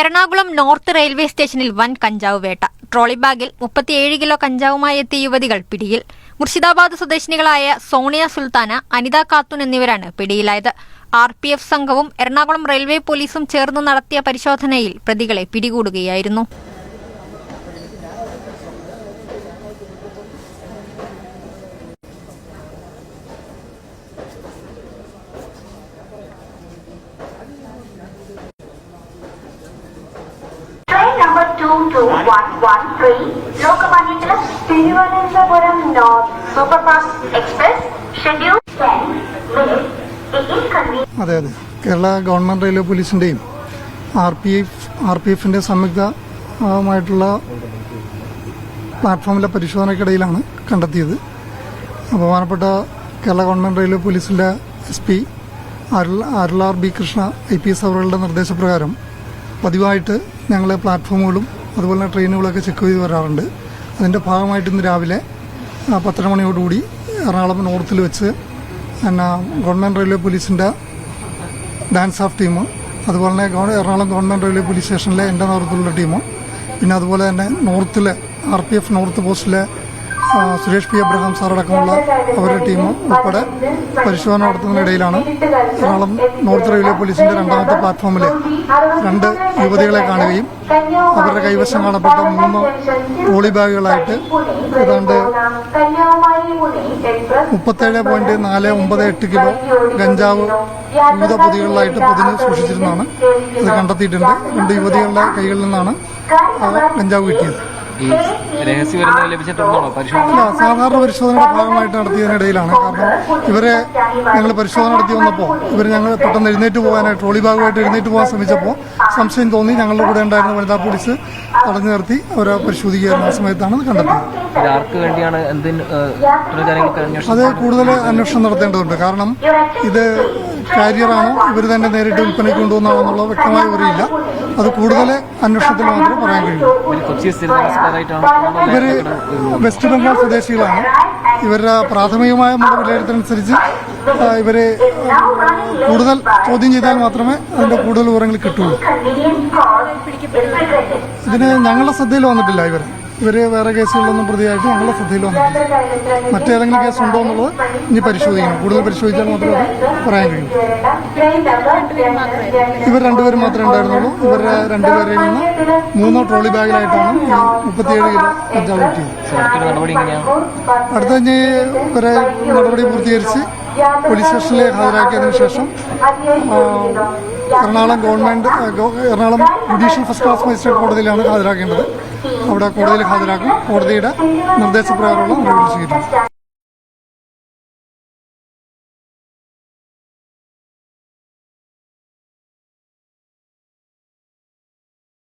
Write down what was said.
Ernakulam north railway സ്റ്റേഷനിൽ വൻ കഞ്ചാവ് വേട്ട. ട്രോളി ബാഗിൽ മുപ്പത്തിയേഴ് കിലോ കഞ്ചാവുമായി എത്തിയ യുവതികൾ പിടിയിൽ. മുർഷിദാബാദ് സ്വദേശിനികളായ സോണിയ സുൽത്താന അനിത കാത്തുൻ എന്നിവരാണ് പിടിയിലായത്. ആർ പി എഫ് സംഘവും എറണാകുളം റെയിൽവേ പോലീസും ചേർന്ന് നടത്തിയ പരിശോധനയിൽ പ്രതികളെ പിടികൂടുകയായിരുന്നു. 22113, Lokmanya Tilak, Thiruvananthapuram North Superfast Express, scheduled 10 minutes. The inconvenience അതെ അതെ. കേരള ഗവൺമെന്റ് റെയിൽവേ പോലീസിന്റെയും R P F R P എഫിന്റെ സംയുക്തമായിട്ടുള്ള പ്ലാറ്റ്ഫോമിലെ പരിശോധനയ്ക്കിടയിലാണ് കണ്ടെത്തിയത്. ബഹുമാനപ്പെട്ട കേരള ഗവൺമെന്റ് റെയിൽവേ പോലീസിന്റെ S P Arul R B Krishna I P S അവറുകളുടെ നിർദ്ദേശപ്രകാരം പതിവായിട്ട് ഞങ്ങൾ പ്ലാറ്റ്ഫോമുകളും അതുപോലെ ട്രെയിനുകളൊക്കെ ചെക്ക് ചെയ്ത് വരാറുണ്ട്. അതിന്റെ ഭാഗമായിട്ട് ഇന്ന് രാവിലെ പത്തര മണിയോടുകൂടി എറണാകുളം നോർത്തിൽ വെച്ച് എന്നാ ഗവൺമെന്റ് റെയിൽവേ പോലീസിന്റെ ഡാൻസ് ഓഫ് ടീം അതുപോലെ തന്നെ എറണാകുളം ഗവൺമെന്റ് റെയിൽവേ പോലീസ് സ്റ്റേഷനിലെ എന്റെ നേതൃത്വത്തിലുള്ള ടീമും പിന്നെ അതുപോലെ തന്നെ നോർത്തിലെ ആർ പി എഫ് നോർത്ത് പോസ്റ്റിലെ സുരേഷ് പി എബ്രഹാം സാർ അടക്കമുള്ള അവരുടെ ടീം ഉൾപ്പെടെ പരിശോധന നടത്തുന്നതിനിടയിലാണ് എറണാകുളം നോർത്ത് റെയിൽവേ പോലീസിന്റെ രണ്ടാമത്തെ പ്ലാറ്റ്ഫോമിലെ രണ്ട് യുവതികളെ കാണുകയും അവരുടെ കൈവശം കാണപ്പെട്ട മൂന്ന് ട്രോളി ബാഗുകളായിട്ട് ഏതാണ്ട് മുപ്പത്തേഴ് പോയിന്റ് നാല് ഒമ്പത് എട്ട് കിലോ ഗഞ്ചാവ് വിവിധ പൊതികളിലായിട്ട് പൊതിഞ്ഞ് സൂക്ഷിച്ചിരുന്നതാണ്. ഇത് കണ്ടെത്തിയിട്ടുണ്ട്. രണ്ട് യുവതികളുടെ കൈകളിൽ നിന്നാണ് ഗഞ്ചാവ് കിട്ടിയത്. ഈ രഹസ്യവിവരങ്ങൾ ലഭിച്ചിട്ടുണ്ടോ? പരിശോധന സാധാരണ പരിശോധനയുടെ ഭാഗമായിട്ട് നടത്തിയതിനിടയിലാണ് കാരണം ഇവരെ ഞങ്ങൾ പരിശോധന നടത്തി വന്നപ്പോൾ ഇവർ ഞങ്ങൾ പെട്ടെന്ന് എഴുന്നേറ്റ് പോകാനായിട്ട് ട്രോളി ഭാഗമായിട്ട് എഴുന്നേറ്റ് പോകാൻ ശ്രമിച്ചപ്പോൾ സംശയം തോന്നി ഞങ്ങളുടെ കൂടെ ഉണ്ടായിരുന്ന വനിതാ പോലീസ് തടഞ്ഞു നിർത്തി അവരെ പരിശോധിക്കുകയായിരുന്നു ആ സമയത്താണ് കണ്ടെത്തിയത്. അത് കൂടുതൽ അന്വേഷണം നടത്തേണ്ടതുണ്ട്. കാരണം ഇത് കാരിയറാണോ ഇവർ തന്നെ നേരിട്ട് വിൽപ്പനയ്ക്ക് കൊണ്ടുവന്നാണോ എന്നുള്ളത് ഒരു ഇല്ല അത് കൂടുതൽ അന്വേഷണത്തിൽ മാത്രമേ പറയാൻ കഴിയൂ. ഇവർ വെസ്റ്റ് ബംഗാൾ സ്വദേശികളാണ്. ഇവരുടെ പ്രാഥമികമായ നമ്മുടെ വിലയിരുത്തലനുസരിച്ച് ഇവരെ കൂടുതൽ ചോദ്യം ചെയ്താൽ മാത്രമേ അതിന്റെ കൂടുതൽ വിവരങ്ങൾ കിട്ടുള്ളൂ. ഇതിന് ഞങ്ങളുടെ ശ്രദ്ധയിൽ വന്നിട്ടില്ല ഇവർ ഇവർ വേറെ കേസുകളിലൊന്നും പ്രതിയായിട്ട് ഞങ്ങളുടെ ശ്രദ്ധയിൽ വന്നിട്ടില്ല. മറ്റേതെങ്കിലും കേസ് ഉണ്ടോ എന്നുള്ളത് ഇനി പരിശോധിക്കണം. കൂടുതൽ പരിശോധിച്ചാൽ മാത്രമേ പറയാൻ കഴിയൂ. ഇവർ രണ്ടുപേരും മാത്രമേ ഉണ്ടായിരുന്നുള്ളൂ. ഇവരുടെ രണ്ടുപേരിൽ നിന്ന് മൂന്നോ ട്രോളി ബാഗിലായിട്ടാണ് മുപ്പത്തിയേഴ് കിലോ കഞ്ചാവ് കിട്ടിയത്. അടുത്ത കഴിഞ്ഞ് ഇവരെ നടപടി പൂർത്തീകരിച്ച് പോലീസ് സ്റ്റേഷനിൽ ഹാജരാക്കിയതിനു ശേഷം Ernakulam government Ernakulam judicial first class magistrate കോടതിയിലാണ് ഹാജരാക്കേണ്ടത്. അവിടെ കോടതിയിൽ ഹാജരാക്കും കോടതിയുടെ നിർദ്ദേശപ്രകാരമുള്ള നടപടി സ്വീകരിക്കും.